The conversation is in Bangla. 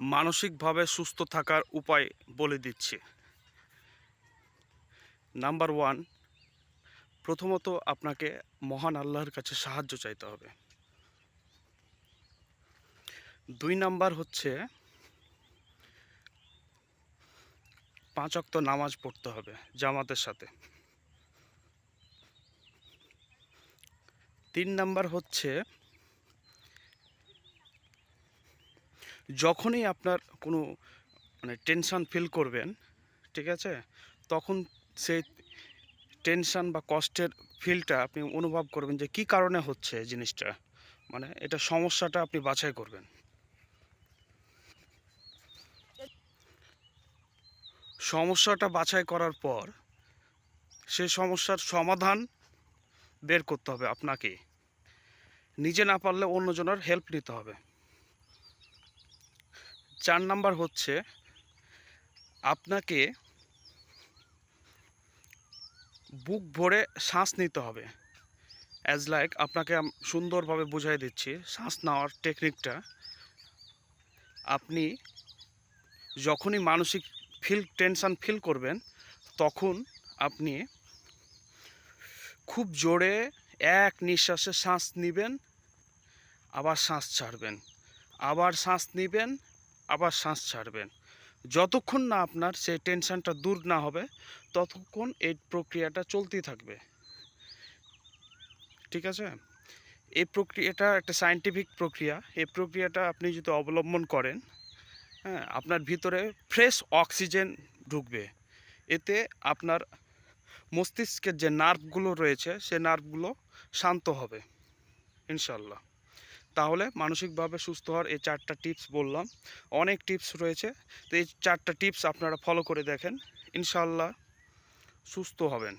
মানসিকভাবে সুস্থ থাকার উপায় বলে দিচ্ছি। নাম্বার ওয়ান, প্রথমত আপনাকে মহান আল্লাহর কাছে সাহায্য চাইতে হবে। দুই নাম্বার হচ্ছে, পাঁচ অক্ত নামাজ পড়তে হবে জামাতের সাথে। তিন নাম্বার হচ্ছে যখনই আপনার কোনো মানে টেনশান ফিল করবেন, ঠিক আছে? তখন সেই টেনশান বা কষ্টের ফিলটা আপনি অনুভব করবেন যে কী কারণে হচ্ছে জিনিসটা? মানে এটা সমস্যাটা আপনি বাছাই করবেন। সমস্যাটা বাছাই করার পর সেই সমস্যার সমাধান বের করতে হবে আপনাকে। নিজে না পারলে অন্যজনের হেল্প নিতে হবে। চার নাম্বার হচ্ছে আপনাকে বুক ভরে শ্বাস নিতে হবে। অ্যাজ লাইক আপনাকে সুন্দরভাবে বুঝাই দিচ্ছি, শ্বাস নেওয়ার টেকনিকটা আপনি যখনই মানসিক ফিল টেনশান ফিল করবেন, তখন আপনি খুব জোরে এক নিঃশ্বাসে শ্বাস নেবেন, আবার শ্বাস ছাড়বেন। আবার শ্বাস নেবেন আবার শ্বাস ছাড়বেন। যতক্ষণ না আপনার সেই টেনশনটা দূর না হবে, ততক্ষণ এই প্রক্রিয়াটা চলতেই থাকবে। ঠিক আছে? এই প্রক্রিয়াটা একটা সায়েন্টিফিক প্রক্রিয়া। এই প্রক্রিয়াটা আপনি যদি অবলম্বন করেন হ্যাঁ আপনার ভিতরে ফ্রেশ অক্সিজেন ঢুকবে। এতে আপনার মস্তিষ্কের যে নার্ভগুলো রয়েছে, সে নার্ভগুলো শান্ত হবে। ইনশাল্লাহ তাহলে মানসিকভাবে সুস্থ হওয়ার এই চারটা টিপস বললাম। অনেক টিপস রয়েছে। তো এই চারটা টিপস আপনারা ফলো করে দেখেন। ইনশাল্লাহ সুস্থ হবেন।